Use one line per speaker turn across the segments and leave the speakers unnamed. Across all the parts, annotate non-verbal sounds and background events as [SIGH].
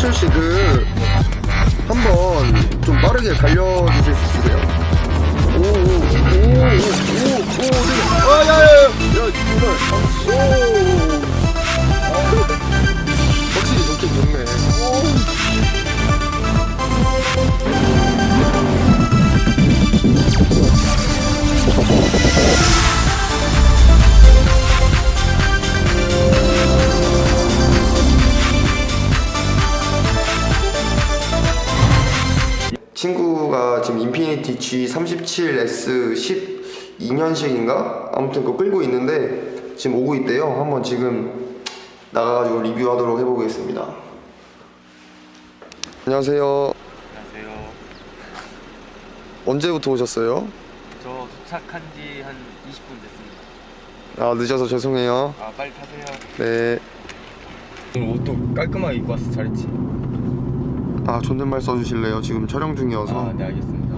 현철 씨 그 한번 좀 빠르게 달려주실 수 있으세요? 오오오오오오 네. 아야야야 야 정말 오 인피니티 G37S 12년식인가? 아무튼 그거 끌고 있는데 지금 오고 있대요. 한번 지금 나가가지고 리뷰하도록 해보겠습니다. 안녕하세요.
안녕하세요.
언제부터 오셨어요?
저 도착한 지 한 20분 됐습니다.
아 늦어서 죄송해요.
아 빨리 타세요.
네.
오늘 옷도 깔끔하게 입고 와서 잘했지.
아 존댓말 써주실래요? 지금 촬영 중이어서.
아 네 알겠습니다.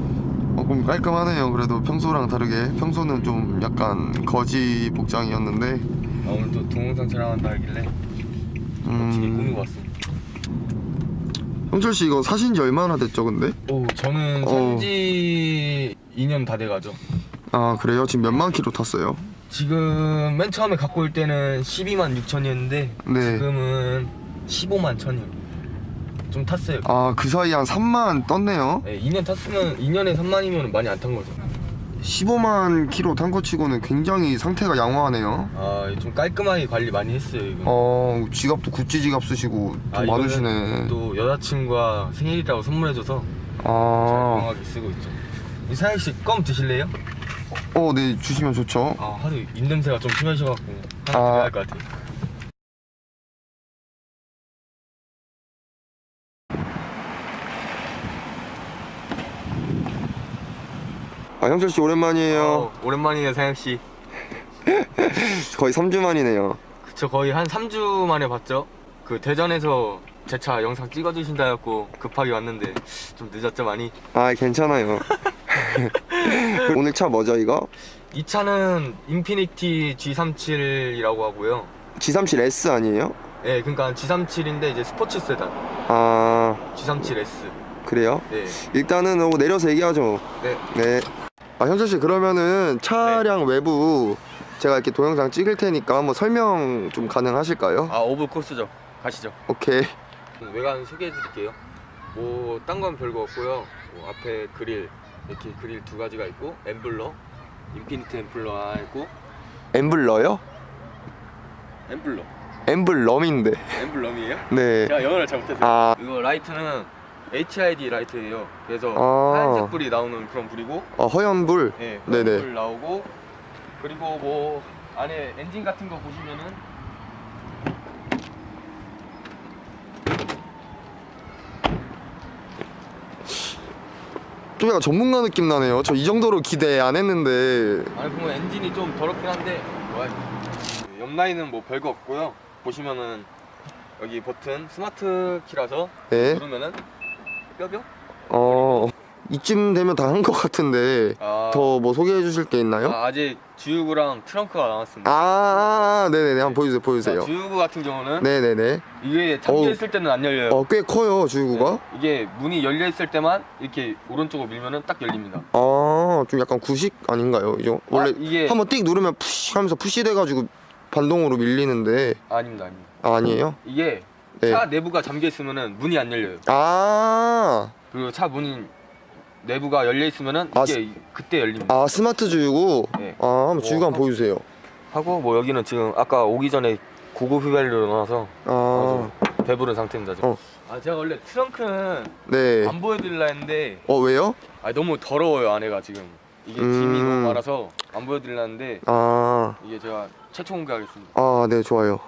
어, 그럼 깔끔하네요. 그래도 평소랑 다르게 평소는 좀 약간 거지 복장이었는데.
아 오늘 또 동영상 촬영한다 하길래 멋지게
음.
꾸미고 왔습니다.
형철 씨 이거 사신 지 얼마나 됐죠, 근데?
오 저는
어.
산지 2년 다 돼가죠.
아 그래요? 지금 몇만 킬로 탔어요?
지금 맨 처음에 갖고 올 때는 12만 6천이었는데
네.
지금은 15만 1천이요. 좀 탔어요.
아 그 사이에 한 3만 떴네요.
네, 2년 탔으면 2년에 3만이면 많이 안 탄 거죠.
15만 킬로 탄 거 치고는 굉장히 상태가 양호하네요.
아 좀 깔끔하게 관리 많이 했어요 이거.
어 지갑도 구찌 지갑 쓰시고 돈
아, 이거는
많으시네.
또 여자친구가 생일이라고 선물해줘서
아,
정확하게 쓰고 있죠. 이 사양 씨껌 드실래요?
어, 네 주시면 좋죠.
아 하도 입 냄새가 좀 심하셔갖고 하나
아.
드려야 할 것 같아요.
아 형철 씨 오랜만이에요.
어, 오랜만이에요 사양 씨. [LAUGHS]
거의 3주 만이네요.
그쵸 거의 한 3주 만에 봤죠. 그 대전에서 제 차 영상 찍어주신다 해갖고 급하게 왔는데 좀 늦었죠 많이.
아 괜찮아요. [LAUGHS] 오늘 차 뭐죠 이거?
이 차는 인피니티 G37이라고 하고요.
G37S 아니에요?
예, 그러니까 G37인데 이제 스포츠 세단
아
G37S.
그래요?
네,
일단은 어, 내려서 얘기하죠.
네.
네. 아 현철 씨 그러면은 차량 외부 제가 이렇게 동영상 찍을 테니까 한번 설명 좀 가능하실까요?
아 오브 코스죠. 가시죠.
오케이.
외관 소개해 드릴게요. 뭐 딴 건 별거 없고요. 뭐 앞에 그릴 이렇게 그릴 두 가지가 있고 엠블러, 인피니트 엠블러 하나 있고
엠블러요?
엠블러,
엠블럼인데.
엠블럼이에요?
네.
제가 영어를 잘못했어요.
아,
이거 라이트는 HID 라이트예요. 그래서
아.
하얀색 불이 나오는 그런 불이고,
어, 허연불.
네,
네네.
불 나오고 그리고 뭐 안에 엔진 같은 거 보시면은
좀 약간 전문가 느낌 나네요. 저 이 정도로 기대 안 했는데.
안에 보면 엔진이 좀 더럽긴 한데 와, 옆 라인은 뭐 별거 없고요. 보시면은 여기 버튼 스마트 키라서
네.
누르면은 뼈뼈?
어, 이쯤 되면 다 한 것 같은데.
아,
더 뭐 소개해 주실 게 있나요?
아, 아직 주유구랑 트렁크가 나왔습니다.
아, 네네네. 한번 보여주세요. 보여주세요.
자, 주유구 같은 경우는
네네네.
이게 잠겨
어우.
있을 때는 안 열려요.
어, 꽤 커요, 주유구가.
네, 이게 문이 열려 있을 때만 이렇게 오른쪽으로 밀면은 딱 열립니다.
아, 좀 약간 구식 아닌가요? 이죠? 원래
아, 이게
한번 띡 누르면 푸시 하면서 푸시 돼가지고 반동으로 밀리는데
아닙니다, 아닙니다.
아, 아니에요?
이게
네.
차 내부가 잠겨 있으면은 문이 안 열려요.
아,
그리고 차 문이 내부가 열려 있으면은
아,
이게 그때 열립니다.
아 스마트 주유구.
네.
아, 한번 주유구 한번
어,
보여주세요.
하고 뭐 여기는 지금 아까 오기 전에 고급 휘발유를 넣어서
아,
아주 배부른 상태입니다. 지금.
어.
아 제가 원래 트렁크는
네.
안 보여드리려 했는데
어 왜요?
아 너무 더러워요 안에가 지금 이게
음.
짐이 너무 많아서 안 보여드리려 했는데
아,
이게 제가 최초 공개하겠습니다.
아, 네 좋아요.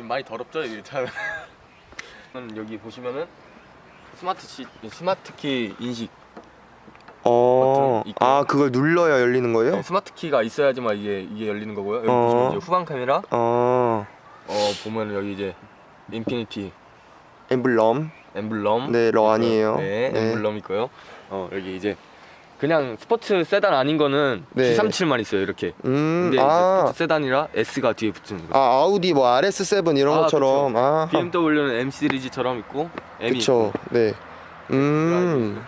지금 많이 더럽죠 차. [LAUGHS] 여기 보시면은 스마트 시 스마트 키 인식
어,
버튼 있고.
아 그걸 눌러야 열리는 거예요?
네, 스마트 키가 있어야지만 이게 이게 열리는 거고요. 여기
어.
보시면 이제 후방 카메라
어,
어 보면 여기 이제 인피니티
엠블럼.
엠블럼
네, 러 아니에요.
네,
네.
엠블럼 있고요. 어 여기 이제 그냥 스포츠 세단 아닌 거는
네.
G37만 있어요 이렇게.
음,
근데 이제
아,
스포츠 세단이라 S가 뒤에 붙는 거.
아 아우디 뭐 RS7 이런
아,
것처럼 아,
BMW는 M 시리즈처럼 있고 M이
그쵸. 네. 음,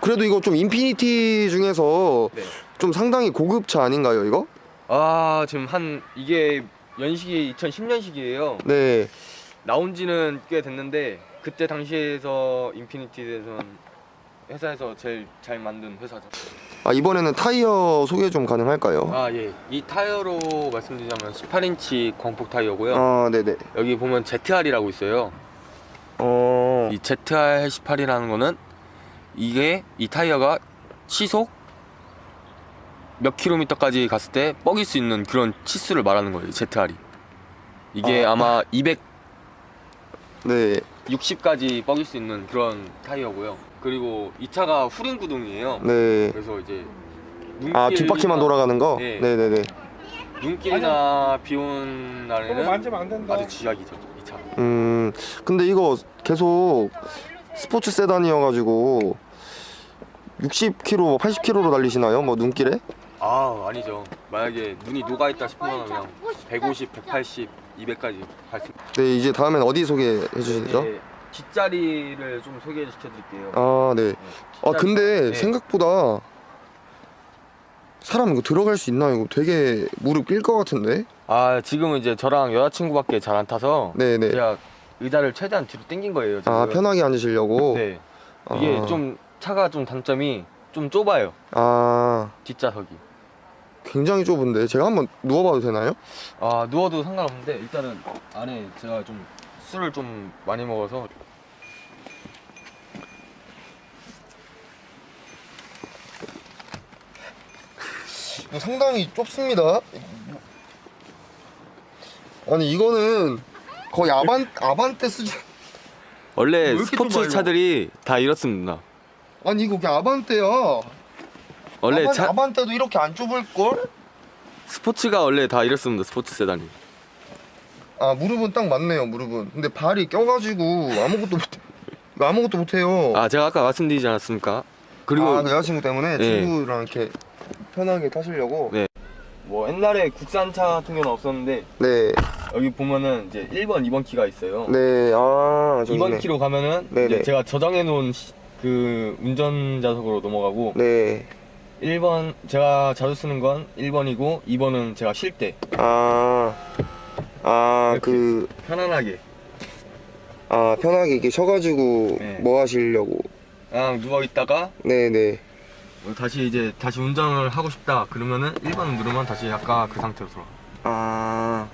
그래도 이거 좀 인피니티 중에서
네.
좀 상당히 고급차 아닌가요, 이거?
아 지금 한 이게 연식이 2010년식이에요.
네.
나온 지는 꽤 됐는데 그때 당시에서 인피니티에서는 회사에서 제일 잘 만든 회사죠.
아 이번에는 타이어 소개 좀 가능할까요?
아 예. 이 타이어로 말씀드리자면 18인치 광폭 타이어고요.
아, 네네.
여기 보면 ZR이라고 있어요.
어,
이 ZR18이라는 거는 이게 이 타이어가 시속 몇 킬로미터까지 갔을 때 뻐길 수 있는 그런 치수를 말하는 거예요. 이 ZR이. 이게
아.
아. 마
네,
260까지 뻐길 수 있는 그런 타이어고요. 그리고 이 차가 후륜 구동이에요.
네.
그래서 이제
아 뒷바퀴만 돌아가는 거?
네.
네, 네, 네.
눈길이나 비 온
그거
날에는
만지면 안 된다.
아주 쥐약이죠 이 차.
음, 근데 이거 계속 스포츠 세단이어가지고 60km, 80km로 달리시나요? 뭐 눈길에?
아 아니죠. 만약에 눈이 녹아 있다 싶으면 그냥 150, 180, 200까지 갈 수.
네, 이제 다음엔 어디 소개해 주시죠?
네, 뒷자리를 좀 소개해 시켜드릴게요.
아, 네. 아,
뒷자리-
근데
네.
생각보다 사람 이거 들어갈 수 있나? 이거 되게 무릎 낄것 같은데?
아 지금은 이제 저랑 여자친구밖에 잘 안 타서
네, 네.
제가 의자를 최대한 뒤로 당긴 거예요. 지금.
아, 편하게 앉으시려고?
네. 이게
아.
좀 차가 좀 단점이 좀 좁아요.
아,
뒷좌석이.
굉장히 좁은데. 제가 한번 누워봐도 되나요?
아 누워도 상관없는데 일단은 안에 제가 좀 술을 좀 많이 먹어서
뭐 상당히 좁습니다. 아니, 이거는 거의 아반, 아반떼 수준.
원래
이렇게
스포츠? 차들이 다 이렇습니다.
아니, 이거 그냥 아반떼야.
원래
아반,
차
아반떼도 이렇게 안 좁을 걸?
스포츠가 원래 다 이렇습니다. 스포츠 세단이.
아, 무릎은 딱 맞네요, 무릎은. 근데 발이 껴가지고 아무것도 못해. 아무것도 못해요.
아 제가 아까 말씀드리지 않았습니까? 그리고
아, 그 여자친구 때문에
네.
친구랑 이렇게 편하게 타시려고.
네. 뭐 옛날에 국산차 같은 경우는 없었는데
네.
여기 보면은 이제 1번, 2번 키가 있어요.
네. 아, 좋네.
2번 키로 가면은
네네.
이제 제가 저장해 놓은 시- 그 운전자석으로 넘어가고
네.
1번 제가 자주 쓰는 건 1번이고 2번은 제가 쉴 때
아. 아. 그,
편안하게
아, 편하게 이렇게 쉬어가지고
네.
뭐 하시려고.
그냥 누워 있다가
네네.
다시 이제 다시 운전을 하고 싶다 그러면은 1번 누르면 다시 아까 그 상태로 돌아.
아.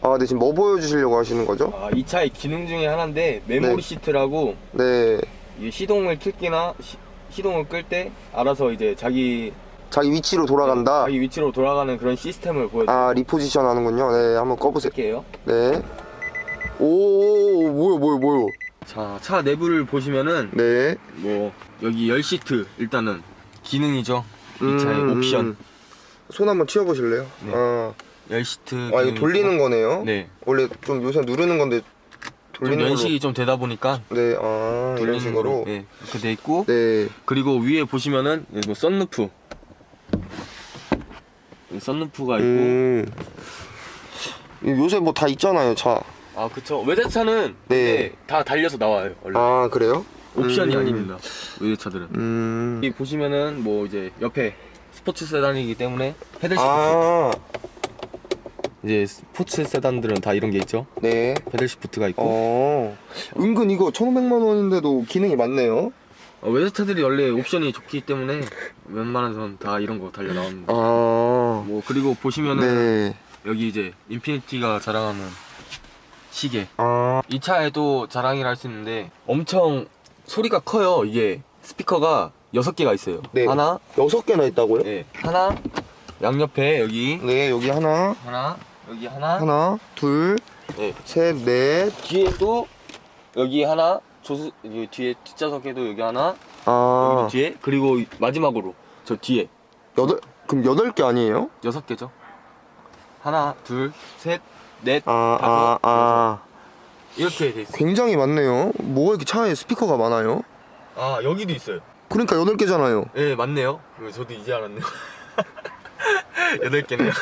아, 근데 지금 뭐 보여주시려고 하시는 거죠?
아, 이 차의 기능 중에 하나인데 메모리
네.
시트라고
네.
이 시동을 킬 때나 시, 시동을 끌 때 알아서 이제 자기
자기 위치로 돌아간다.
자기 위치로 돌아가는 그런 시스템을 보여드릴게요.
아, 리포지션 하는군요. 네, 한번 꺼보세요.
할게요.
네. 오, 뭐요, 뭐요, 뭐요.
자, 차 내부를 보시면은
네.
뭐 여기 열 시트 일단은 기능이죠. 이 차의
음,
옵션
음. 손 한번 치워보실래요?
네.
아,
열 시트.
아, 이거
기능이
돌리는. 거네요?
네.
원래 좀 요새 누르는 건데
좀
돌리는
연식이 좀 되다 보니까
걸로. 네, 아, 이런
돌리는
식으로.
네, 이렇게 돼 있고
네.
그리고 위에 보시면은 뭐 썬루프. 썬루프가 있고
음. 요새 뭐 다 있잖아요, 차.
아 그쵸 외제차는
네.
네. 다 달려서 나와요 원래
아, 그래요?
옵션이
음.
아닙니다 외제차들은
음.
여기 보시면은 뭐 이제 옆에 스포츠 세단이기 때문에 패들 시프트
아,
이제 스포츠 세단들은 다 이런 게 있죠
네.
패들 시프트가 있고
어. 은근 이거 1,500만 원인데도 기능이 많네요.
어, 외제차들이 원래 옵션이 좋기 때문에 웬만한 다 이런 거 달려 나옵니다
아.
뭐 그리고 보시면은
네.
여기 이제 인피니티가 자랑하는 시계
아.
이 차에도 자랑이라 할 수 있는데 엄청 소리가 커요 이게 스피커가 6개가 있어요
네.
하나
여섯 개나 있다고요?
네 하나 양옆에 여기
네, 여기 하나,
하나 여기 하나,
하나, 둘,
네.
셋, 넷.
뒤에도 여기 하나 조수 여기 뒤에 뒷좌석에도 여기 하나
아.
여기도 뒤에 그리고 마지막으로 저 뒤에
여덟, 그럼 여덟 개 아니에요?
여섯 개죠 하나 둘 셋 넷
아,
다섯,
아, 아.
이렇게 돼 있어요
굉장히 많네요. 뭐가 이렇게 차에 스피커가 많아요?
아 여기도 있어요
그러니까 8개잖아요.
네 맞네요. 저도 이제 알았네요. [LAUGHS] 여덟 개네요.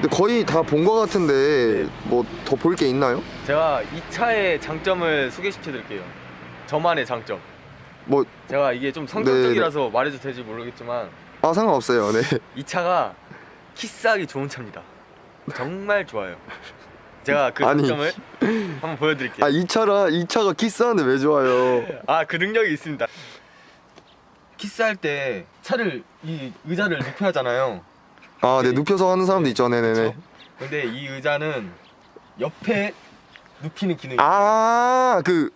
근데 거의 다 본 것 같은데 뭐 더 볼 게 있나요?
제가 이 차의 장점을 소개시켜 드릴게요. 저만의 장점.
뭐,
제가 이게 좀 성격적이라서 말해도 될지 모르겠지만
아, 상관없어요. 네. [LAUGHS]
이 차가 키스하기 좋은 차입니다. 정말 좋아요. 제가 그
아니.
장점을 한번 보여드릴게요.
아, 이 차라, 이 차가 키스하는데 왜 좋아요?
아 그 능력이 있습니다. 키스할 때 차를 이 의자를 눕혀하잖아요.
아, 네, 눕혀서 하는 사람도 있죠. 네네네.
그쵸? 근데 이 의자는 옆에 눕히는 기능이
아, 그,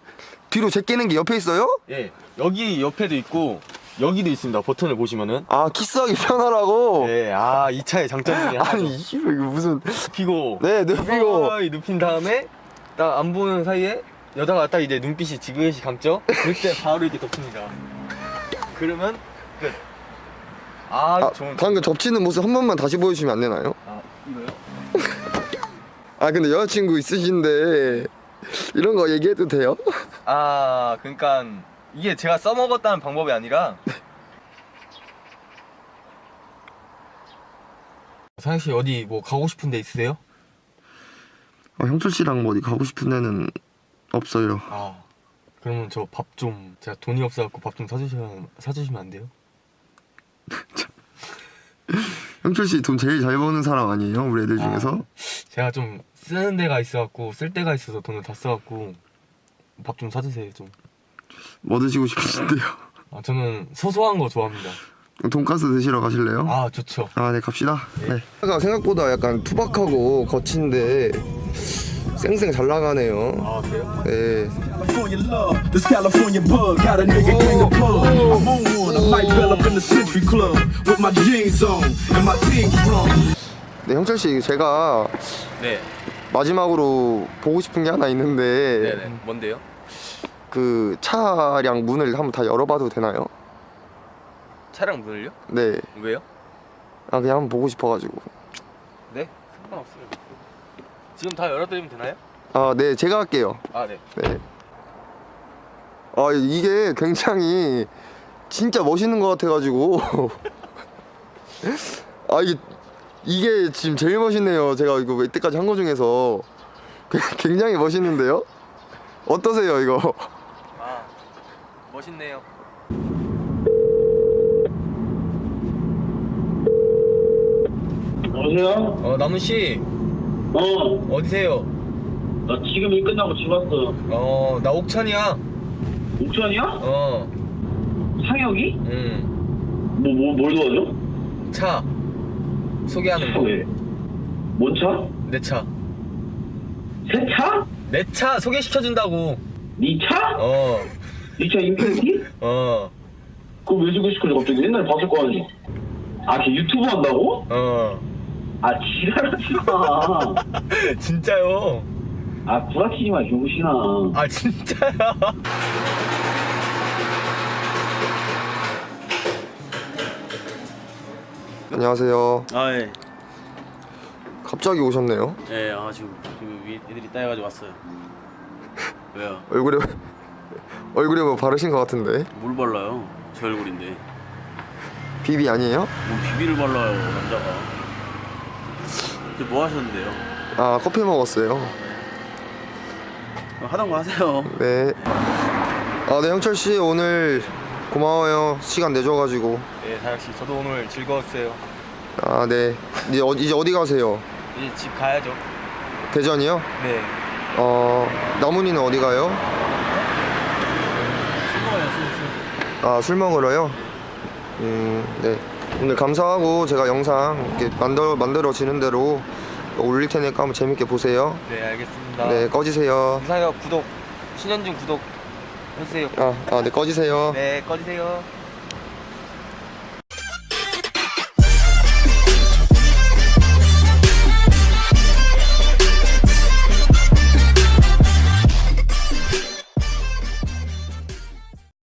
뒤로 제끼는 게 옆에 있어요?
예 여기 옆에도 있고 여기도 있습니다. 버튼을 보시면은
아, 키스하기 편하라고?
예, 아이 차의 장점 중에 하나죠.
아니, 이거 무슨.
눕히고
네, 눕히고.
눕힌 다음에 딱 안 보는 사이에 여자가 딱 이제 눈빛이 지그시 감죠? 그때 바로 이렇게 덮습니다. 그러면 끝. 아,
아,
좋은.
방금 접치는 모습 한 번만 다시 보여주시면 안 되나요?
아 이거요? [LAUGHS]
아, 근데 여자친구 있으신데, 이런 거 얘기해도 돼요?
아 그러니까 이게 제가 써먹었다는 방법이 아니라. [LAUGHS] 상혁 씨 어디 뭐 가고 싶은 데 있으세요?
아, 형철 씨랑 뭐 어디 가고 싶은 데는 없어요.
아 그러면 저 밥 좀 제가 돈이 없어갖고 밥 좀 사주시면 사주시면 안 돼요? [LAUGHS]
형철 씨 돈 제일 잘 버는 사람 아니에요? 우리 애들 중에서?
제가 좀 쓰는 데가 있어갖고 쓸 데가 있어서 돈을 다 써갖고 밥 좀 사주세요 좀.
뭐 드시고 싶으신데요?
아 저는 소소한 거 좋아합니다.
돈가스 드시러 가실래요?
아 좋죠.
아, 네, 갑시다. 네. 차가 생각보다 약간 투박하고 거친데 쌩쌩 잘 나가네요.
아 그래요?
네.
California love, this California bug got a nigga king of pub. I'm on one, I might bell up in the Century Club with my jeans on and my team strong.
네, 형철 씨, 제가
네.
마지막으로 보고 싶은 게 하나 있는데
네네. 뭔데요?
그 차량 문을 한번 다 열어봐도 되나요?
차량 문을요?
네.
왜요?
아, 그냥 한번 보고 싶어가지고.
네. 상관없어요. 지금 다 열어드리면 되나요?
아, 네, 제가 할게요.
아 네.
네. 아, 이게 굉장히 진짜 멋있는 것 같아가지고. [LAUGHS] 아, 이게, 이게 지금 제일 멋있네요. 제가 이거 이때까지 한 거 중에서. 굉장히 멋있는데요? 어떠세요, 이거?
아 멋있네요.
여보세요?
어 나무 씨
어,
어디세요?
나 지금 일 끝나고 집 왔어.
어 나 옥천이야.
옥천이야?
어.
상혁이?
음.
뭐, 뭐, 뭘 도와줘?
차 소개하는 거.
왜? 뭔 차?
내 차.
새 차?
내 차 소개시켜준다고.
니 차?
어.
니차 인피니티?
어.
그거 왜 주고 싶은데 갑자기 옛날에 봤을 거 아니? 아, 걔 유튜브 한다고?
어.
아, 지랄하지 마. [LAUGHS]
진짜요.
아, 구라치지 마, 병신아.
아 진짜야. [LAUGHS]
안녕하세요.
아 예.
갑자기 오셨네요.
예, 아 지금 지금 위- 애들이 따여가지고 왔어요. [LAUGHS] 왜요?
얼굴에, 얼굴에 뭐 바르신 것 같은데.
뭘 발라요? 제 얼굴인데.
비비 아니에요?
뭐 비비를 발라요 남자가. 근데 뭐 하셨는데요?
아, 커피 먹었어요.
그럼 하던 거 하세요.
네. 아, 네, 형철 씨 오늘 고마워요. 시간 내줘가지고.
네 다혁 씨 저도 오늘 즐거웠어요.
아, 네. 이제, 어, 이제 어디 가세요?
이제 집 가야죠.
대전이요?
네.
어, 나문이는 어디 가요? 아, 술 먹으러요? 음, 네. 오늘 감사하고 제가 영상 이렇게 만들어, 만들어지는 대로 올릴 테니까 한번 재밌게 보세요.
네 알겠습니다.
네, 꺼지세요.
이상혁 구독 신현준 구독 해주세요.
아, 아, 네, 꺼지세요.
네 꺼주세요.